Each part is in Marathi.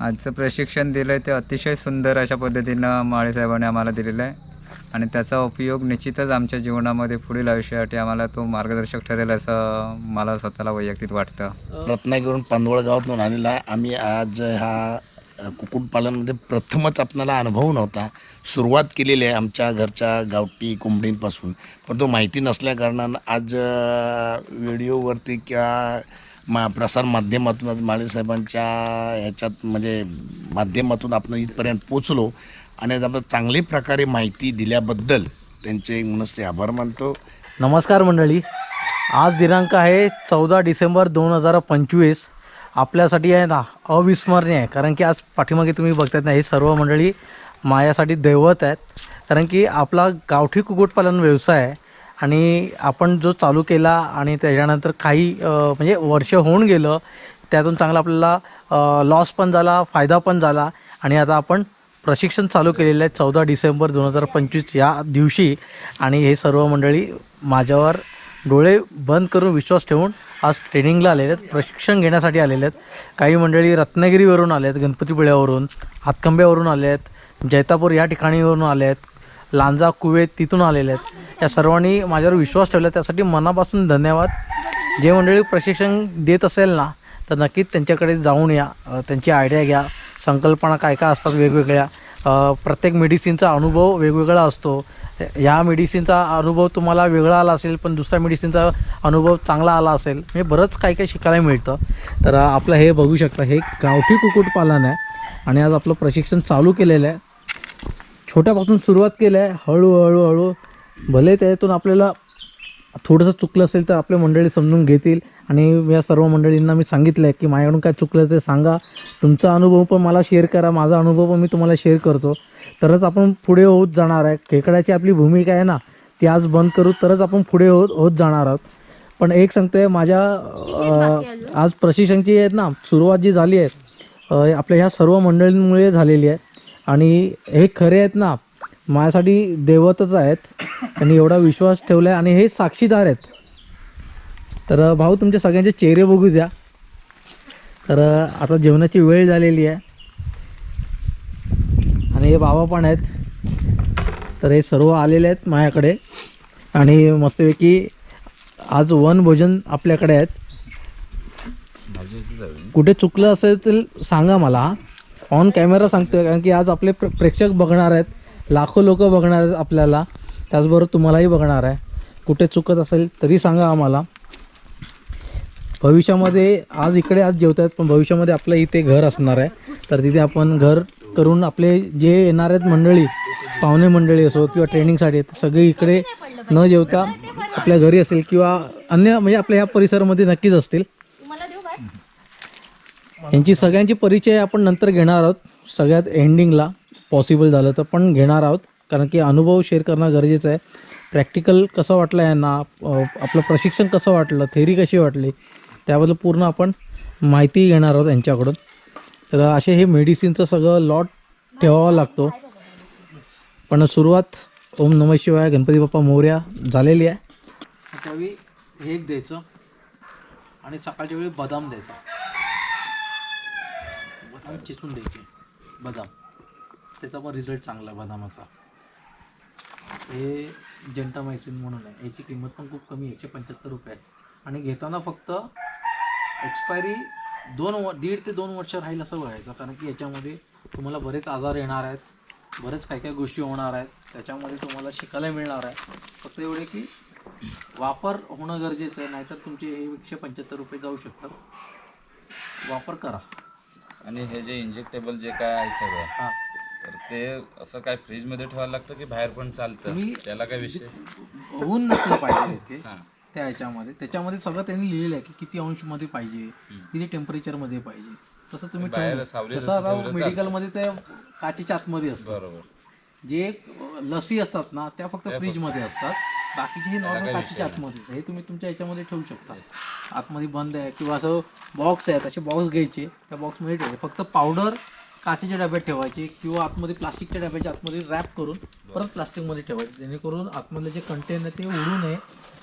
आजचं प्रशिक्षण दिलं आहे ते अतिशय सुंदर अशा पद्धतीनं माळेसाहेबांनी आम्हाला दिलेलं आहे. आणि त्याचा उपयोग निश्चितच आमच्या जीवनामध्ये पुढील आयुष्यासाठी आम्हाला तो मार्गदर्शक ठरेल असं मला स्वतःला वैयक्तिक वाटतं. रत्नागिरीहून पांदवळ गावातून आलेला आहे. आम्ही आज हा कुक्कुटपालनमध्ये प्रथमच आपणाला अनुभव नव्हता. सुरुवात केलेली आहे आमच्या घरच्या गावठी कोंबडींपासून. पण तो माहिती नसल्याकारणानं आज व्हिडिओवरती किंवा मा प्रसार माध्यमातून माळेसाहेबांच्या ह्याच्यात म्हणजे माध्यमातून आपण इथपर्यंत पोचलो आणि आपण चांगली प्रकारे माहिती दिल्याबद्दल त्यांचे मनस्ते आभार मानतो. नमस्कार मंडळी. आज दिनांक आहे चौदा डिसेंबर दोन हजार पंचवीस. आपल्यासाठी आहे ना अविस्मरणीय आहे. कारण की आज पाठीमागे तुम्ही बघतात ना हे सर्व मंडळी माझ्यासाठी दैवत आहेत. कारण की आपला गावठी कुक्कुटपालन व्यवसाय आहे आणि आपण जो चालू केला आणि त्याच्यानंतर काही म्हणजे वर्ष होऊन गेलं त्यातून चांगला आपल्याला लॉस पण झाला फायदा पण झाला. आणि आता आपण प्रशिक्षण चालू केलेलं आहे चौदा डिसेंबर दोन हजार पंचवीस या दिवशी. आणि हे सर्व मंडळी माझ्यावर डोळे बंद करून विश्वास ठेवून आज ट्रेनिंगला आलेले आहेत प्रशिक्षण घेण्यासाठी आलेले आहेत. काही मंडळी रत्नागिरीवरून आले आहेत गणपतीपुळ्यावरून हातकंब्यावरून आले आहेत जैतापूर या ठिकाणीवरून आले आहेत लांजा कुवेत तिथून आलेले आहेत. या सर्वांनी माझ्यावर विश्वास ठेवला. त्यासाठी मनापासून धन्यवाद. जे मंडळी प्रशिक्षण देत असेल ना तर नक्कीच त्यांच्याकडे जाऊन या. त्यांची आयडिया घ्या. संकल्पना काय काय असतात वेगवेगळ्या. प्रत्येक मेडिसिनचा अनुभव वेगवेगळा असतो. ह्या मेडिसिनचा अनुभव तुम्हाला वेगळा आला असेल पण दुसऱ्या मेडिसिनचा अनुभव चांगला आला असेल हे बरंच काही काही शिकायला मिळतं. तर आपलं हे बघू शकता हे गावठी कुक्कुटपालन आहे. आणि आज आपलं प्रशिक्षण चालू केलेलं आहे. छोट्यापासून सुरुवात केलं आहे. हळूहळू हळू. भले त्यातून आपल्याला थोडंसं चुकलं असेल तर आपल्या मंडळी समजून घेतील. आणि या सर्व मंडळींना मी सांगितलं आहे की माझ्याकडून काय चुकलं ते सांगा. तुमचा अनुभव पण मला शेअर करा. माझा अनुभव पण मी तुम्हाला शेअर करतो. तरच आपण पुढे होत जाणार आहे. खेकड्याची आपली भूमिका आहे ना ती आज बंद करू. तरच आपण पुढे होत होत जाणार आहोत. पण एक सांगतोय माझ्या आज प्रशिक्षणची आहेत ना सुरुवात जी झाली आहे आपल्या ह्या सर्व मंडळींमुळे झालेली आहे. आणि हे खरे आहेत ना माझ्यासाठी देवतच आहेत. त्यांनी एवढा विश्वास ठेवला आहे आणि हे साक्षीदार आहेत. तर भाऊ तुमच्या सगळ्यांचे चेहरे बघू द्या. तर आता जेवणाची वेळ झालेली आहे. आणि हे बाबा पण आहेत. तर हे सर्व आलेले आहेत माझ्याकडे. आणि मस्तपैकी आज वन भोजन आपल्याकडे आहेत. कुठे चुकलं असेल तर सांगा मला ऑन कॅमेरा सांगतोय कारण की आज आपले प्र प्रेक्षक बघणार आहेत लाखो लोक बघणार आहेत आपल्याला त्याचबरोबर तुम्हालाही बघणार आहे. कुठे चुकत असेल तरी सांगा आम्हाला. भविष्यामध्ये आज इकडे आज जेवत आहेत पण भविष्यामध्ये आपलं इथे घर असणार आहे. तर तिथे आपण घर करून आपले जे येणार आहेत मंडळी पाहुणे मंडळी असो किंवा ट्रेनिंगसाठी सगळे इकडे न जेवता आपल्या घरी असेल किंवा अन्य म्हणजे आपल्या ह्या परिसरामध्ये नक्कीच असतील. यांची सगळ्यांची परिचय आपण नंतर घेणार आहोत. सगळ्यात एंडिंगला पॉसिबल झालं तर पण घेणार आहोत. कारण की अनुभव शेअर करणं गरजेचं आहे. प्रॅक्टिकल कसं वाटलं यांना? आपलं प्रशिक्षण कसं वाटलं? थेरी कशी वाटली? त्याबद्दल पूर्ण आपण माहिती घेणार आहोत यांच्याकडून. तर असे हे मेडिसिनचं सगळं लॉट ठेवावा लागतो. पण सुरुवात ओम नम शिवाय गणपती बाप्पा मोर्या झालेली आहे. त्यावेळी हे एक द्यायचं आणि सकाळच्या वेळी बदाम द्यायचा. आणि चिचून द्यायचे. बदाम. त्याचा पण रिझल्ट चांगला आहे बदामाचा. हे जंटामायसिन म्हणून आहे. याची किंमत पण खूप कमी आहे. एकशे पंच्याहत्तर रुपये आहे. आणि घेताना फक्त एक्सपायरी दोन व दीड ते दोन वर्ष राहील असं व्हायचं कारण की याच्यामध्ये तुम्हाला बरेच आजार येणार आहेत. बरेच काही काही गोष्टी होणार आहेत. त्याच्यामध्ये तुम्हाला शिकायला मिळणार आहे. फक्त एवढे की वापर होणं गरजेचं आहे. नाहीतर तुमचे हे एकशे पंच्याहत्तर रुपये जाऊ शकतात. वापर करा. आणि हे जे इंजेक्टेबल जे काय आहे सगळं हां. तर ते असं काय फ्रीजमध्ये ठेवायला लागतं की बाहेर पण चालतं? तुम्ही- त्याला काय विषय? होऊन नसलं पाहिजे हां. त्या ह्याच्यामध्ये त्याच्यामध्ये सगळं त्यांनी लिहिलेलं आहे की किती अंशमध्ये पाहिजे किती टेम्परेचरमध्ये पाहिजे. तसं तुम्ही बाहेर सावलीत आता ठेवलं मेडिकलमध्ये ते काचेच्या आतमध्ये असतं. बरोबर. जे लसी असतात ना त्या फक्त फ्रीजमध्ये असतात. बाकीचे हे नॉर्मल काचेच्या आतमध्ये हे तुम्ही तुमच्या याच्यामध्ये ठेवू शकता. आतमध्ये बंद आहे किंवा असं बॉक्स आहे तसे बॉक्स घ्यायचे. त्या बॉक्समध्ये ठेवायचे. फक्त पावडर काचेच्या डब्यात ठेवायचे किंवा आतमध्ये प्लास्टिकच्या डब्याच्या आतमध्ये रॅप करून परत प्लास्टिकमध्ये ठेवायचे. जेणेकरून आतमधले जे कंटेन आहे ते उडू नये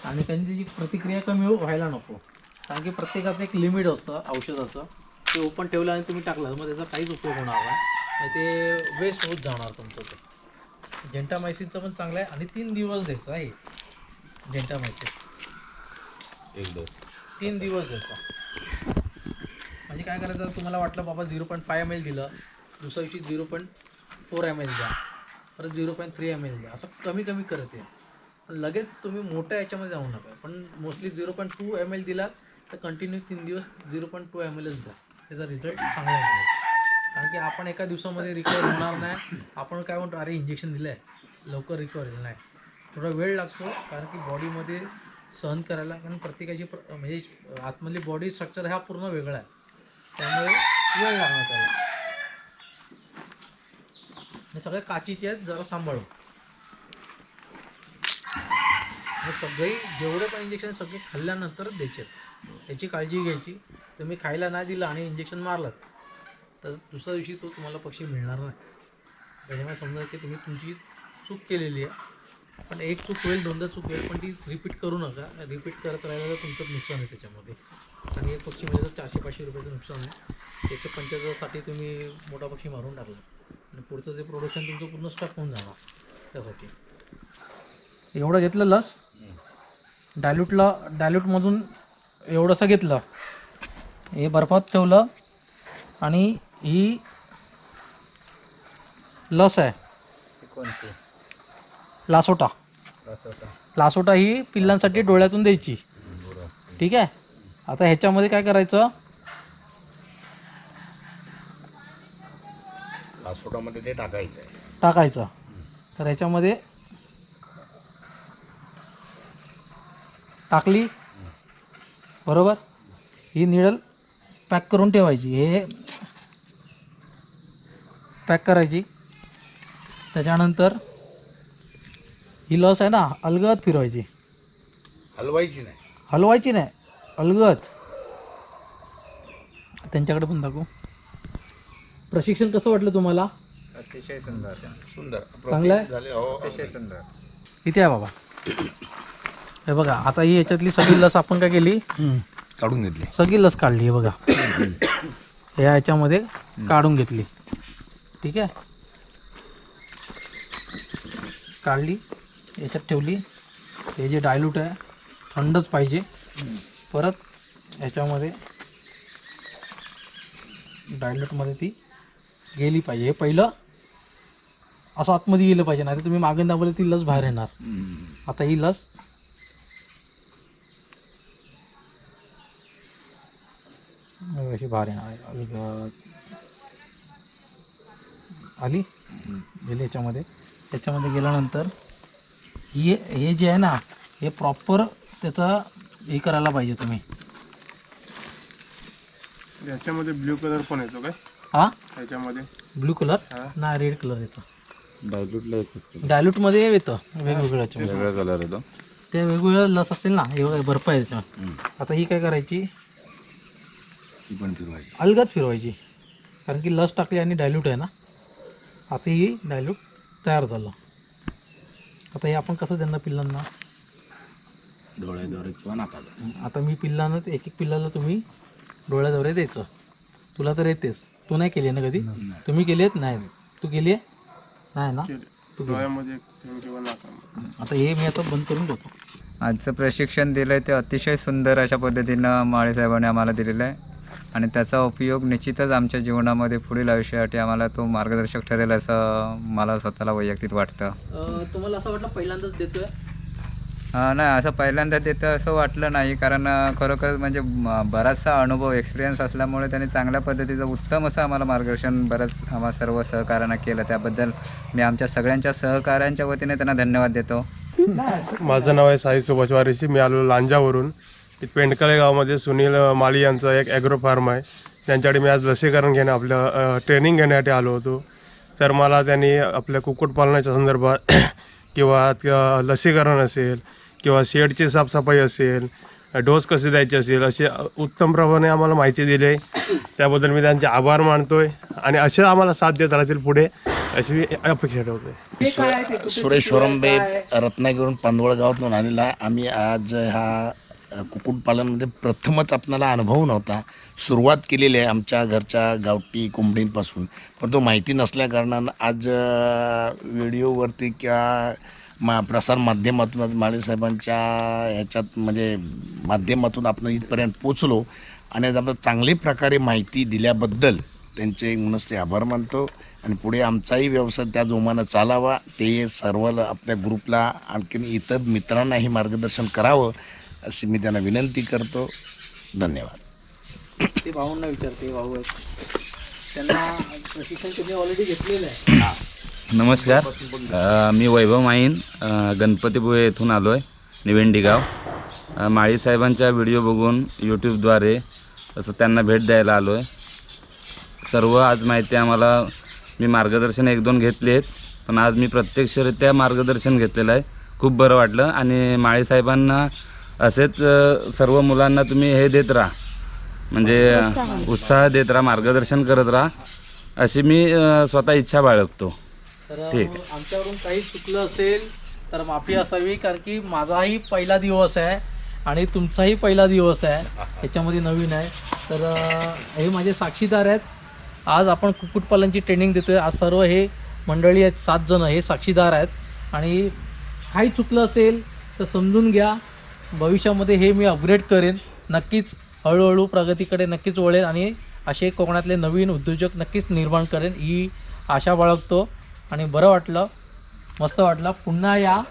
आणि त्यांची त्याची प्रतिक्रिया कमी हो- व्हायला नको. कारण की प्रत्येकाचं एक लिमिट असतं औषधाचं. ते ओपन ठेवलं आणि तुम्ही टाकलं मग त्याचा काहीच उपयोग होणार नाही. ते वेस्ट होत जाणार तुमचं ते. जेंटामायसिनचं पण चांगलं आहे आणि तीन दिवस द्यायचं आहे. जेंटामायसिन एक डोस तीन दिवस द्यायचा म्हणजे काय करायचं? तुम्हाला वाटलं बाबा zero point five M L दिलं. दुसऱ्या दिवशी zero point four M L द्या. परत zero point three M L द्या. असं कमी कमी करत पण लगेच तुम्ही मोठ्या याच्यामध्ये जाऊ नका. पण mostly zero point two ML L दिलात तर कंटिन्यू तीन दिवस झिरो पॉईंट टू एम एलच द्या. त्याचा रिझल्ट चांगला मिळेल कारण की आपण एका दिवसामध्ये रिकवर होणार नाही. आपण काय म्हणतो अरे इंजेक्शन दिलं आहे लवकर रिकवर नाही. थोडा वेळ लागतो कारण की बॉडीमध्ये सहन करायला कारण प्रत्येकाची प्र म्हणजे आतमधली बॉडी स्ट्रक्चर हा पूर्ण वेगळा आहे. त्यामुळे वेळ लागणार त्याला. सगळे काचीचे आहेत जरा सांभाळून. सगळे जेवढे पण इंजेक्शन सगळे खाल्ल्यानंतर द्यायचे आहेत याची काळजी घ्यायची. तुम्ही खायला नाही दिलं आणि इंजेक्शन मारलात तर दुसऱ्या दिवशी तो तुम्हाला पक्षी मिळणार नाही. त्याच्यामुळे समजा की तुम्ही तुमची चूक केलेली आहे. पण एक चूक होईल दोनदा चूक होईल पण ती रिपीट करू नका. रिपीट करत राहिलं तर तुमचं नुकसान आहे त्याच्यामध्ये. आणि एक पक्षी म्हणजे तर चारशे पाचशे रुपयाचं नुकसान आहे एकशे पंच्याहत्तरसाठी तुम्ही मोठा पक्षी मारून टाकला. आणि पुढचं जे प्रोडक्शन तुमचं पूर्ण स्टॉक होऊन जाणार त्यासाठी. एवढं घेतलं लस? डायल्यूटला डायल्यूटमधून एवढंसं घेतलं. हे बर्फात ठेवलं आणि ही लस आहे. कोणती? लासोटा. लासोटा. ही पिल्लांसाठी डोळ्यातून द्यायची. ठीक आहे? आता ह्याच्यामध्ये काय करायचं? लासोटामध्ये ते टाकायचं टाकायचं. तर ह्याच्यामध्ये टाकली. बरोबर? ही निडल पॅक करून ठेवायची. हे पॅक करायची. त्याच्यानंतर ही लस आहे ना अलगद फिरवायची. हलवायची नाही. हलवायची नाही अलगद. त्यांच्याकडे पण दाखवू. प्रशिक्षण कसं वाटलं तुम्हाला? अतिशय सुंदर. सुंदर. चांगलं आहे? झाले. हो अतिशय सुंदर. इथे आहे बाबा. हे बघा आता ही याच्यातली सगळी लस आपण काय केली? काढून घेतली. सगळी लस काढली आहे बघा. ह्या याच्यामध्ये काढून घेतली. ठीक आहे? काढली. याच्यात ठेवली. हे जे डायल्यूट आहे थंडच पाहिजे. परत याच्यामध्ये डायल्यूटमध्ये ती गेली पाहिजे. हे पहिलं असं आतमध्ये गेलं पाहिजे नाही तर तुम्ही मागे दाबले ती लस बाहेर येणार. आता ही लस अशी बाहेर येणार. आली? गेली याच्यामध्ये. याच्यामध्ये गेल्यानंतर हे हे जे आहे ना हे प्रॉपर त्याचं हे करायला पाहिजे तुम्ही. याच्यामध्ये ब्ल्यू कलर पण येतो काय? हा? त्याच्यामध्ये ब्लू कलर नाही रेड कलर येतो. डायल्यूटला एकच डायल्यूटमध्ये येतं वेगवेगळ्या याच्यामध्ये. वेगळा कलर येतो. ते वेगवेगळं लस असेल ना हे बर्फ आहे त्याच्यावर. आता ही काय करायची? ती पण फिरवायची. अलगद फिरवायची. कारण की लस टाकली आणि डायल्यूट आहे ना. आता ही डायल्यूट तयार झालं. आता हे आपण कसं त्यांना पिल्लांना? डोळ्याद्वारे किंवा नाकाला आता मी पिल्लांना ते एक एक पिल्लाला तुम्ही डोळ्याद्वारे द्यायचं. तुला तर येतेच. तू नाही केली ना कधी? तुम्ही केली आहेत नाही. तू केली आहे? नाही ना? डोळ्यामध्ये किंवा नाकामध्ये. आता हे मी आता बंद करून ठेवतो. आजचं प्रशिक्षण दिलं आहे ते अतिशय सुंदर अशा पद्धतीनं माळे साहेबांनी आम्हाला दिलेलं आहे. आणि त्याचा उपयोग निश्चितच आमच्या जीवनामध्ये पुढील आयुष्यासाठी आम्हाला तो मार्गदर्शक ठरेल असं मला स्वतःला वैयक्तिक वाटतं. तुम्हाला असं वाटलं पहिल्यांदाच देतोय? हा, नाही असं पहिल्यांदा देतं असं वाटलं नाही कारण खरोखर म्हणजे बराचसा अनुभव एक्सपिरियन्स असल्यामुळे त्यांनी चांगल्या पद्धतीचं उत्तम असं आम्हाला मार्गदर्शन बरंच आम्हा सर्व सहकाऱ्यांना केलं. त्याबद्दल मी आमच्या सगळ्यांच्या सहकाऱ्यांच्या वतीने त्यांना धन्यवाद देतो. माझं नाव आहे साई सुभाष वारीशी मी आलो लांजावरून. इथं पेंडकले गावामध्ये सुनील माळी यांचं एक ॲग्रो फार्म आहे. त्यांच्याकडे मी आज लसीकरण घेणं आपलं ट्रेनिंग घेण्यासाठी आलो होतो. तर मला त्यांनी आपल्या कुक्कुटपालनाच्या संदर्भात किंवा लसीकरण असेल किंवा शेडची साफसफाई असेल डोस कसे द्यायचे असेल असे उत्तम प्रमाणे आम्हाला माहिती दिली. आहे त्याबद्दल मी त्यांचे आभार मानतोय आणि असे आम्हाला साथ देत राहतील पुढे अशी मी अपेक्षा ठेवतोय. सुरेश वरंबे रत्नागिरीवरून पांदवळ गावातून आलेला आहे. आम्ही आज हा कुक्कुटपालनमध्ये प्रथमच आपणाला अनुभव नव्हता. सुरुवात केलेली आहे आमच्या घरच्या गावठी कोंबडींपासून. पण तो माहिती नसल्याकारणानं आज व्हिडिओवरती किंवा मा प्रसार माध्यमातून माळेसाहेबांच्या ह्याच्यात म्हणजे माध्यमातून आपण इथपर्यंत पोचलो. आणि आज आपण चांगली प्रकारे माहिती दिल्याबद्दल त्यांचे मनस्ते आभार मानतो. आणि पुढे आमचाही व्यवसाय त्या जोमानं चालावा. ते सर्व आपल्या ग्रुपला आणखीन इतर मित्रांनाही मार्गदर्शन करावं. अशी मी त्यांना विनंती करतो. धन्यवाद. ते भाऊंना विचारते भाऊ आहेत. त्यांना प्रशिक्षण तुम्ही ऑलरेडी घेतलेलं आहे. नमस्कार. अ, मी वैभव माईन अ, गणपतीपुळे येथून आलो आहे निवेंडी गाव. अ, माळी साहेबांच्या व्हिडिओ बघून यूट्यूबद्वारे असं त्यांना भेट द्यायला आलो आहे सर्व आज माहिती आम्हाला मी मार्गदर्शन एक दोन घेतले आहेत पण आज मी प्रत्यक्षरित्या मार्गदर्शन घेतलेलं आहे. खूप बरं वाटलं आणि माळी साहेबांना असेच सर्व मुलांना तुम्ही हे देत राहा. म्हणजे उत्साह. देत राहा मार्गदर्शन करत राहा. अशी मी स्वतः इच्छा बाळगतो. तर ठीक आमच्याकडून काही चुकलं असेल तर माफी असावी कारण की माझाही पहिला दिवस आहे आणि तुमचाही पहिला दिवस आहे. ह्याच्यामध्ये नवीन आहे. तर हे माझे साक्षीदार आहेत. आज आपण कुक्कुटपालनची ट्रेनिंग देतोय. आज सर्व हे मंडळी आहेत सात जण हे साक्षीदार आहेत. आणि काही चुकलं असेल तर समजून घ्या. भविष्यामध्ये हे मी अपग्रेड करेन. नक्कीच हळूहळू प्रगतीकडे नक्कीच वळेन आणि असे कोकणातले नवीन उद्योजक नक्कीच निर्माण करेन ही आशा बाळगतो. आणि बरं वाटलं मस्त वाटलं. पुन्हा या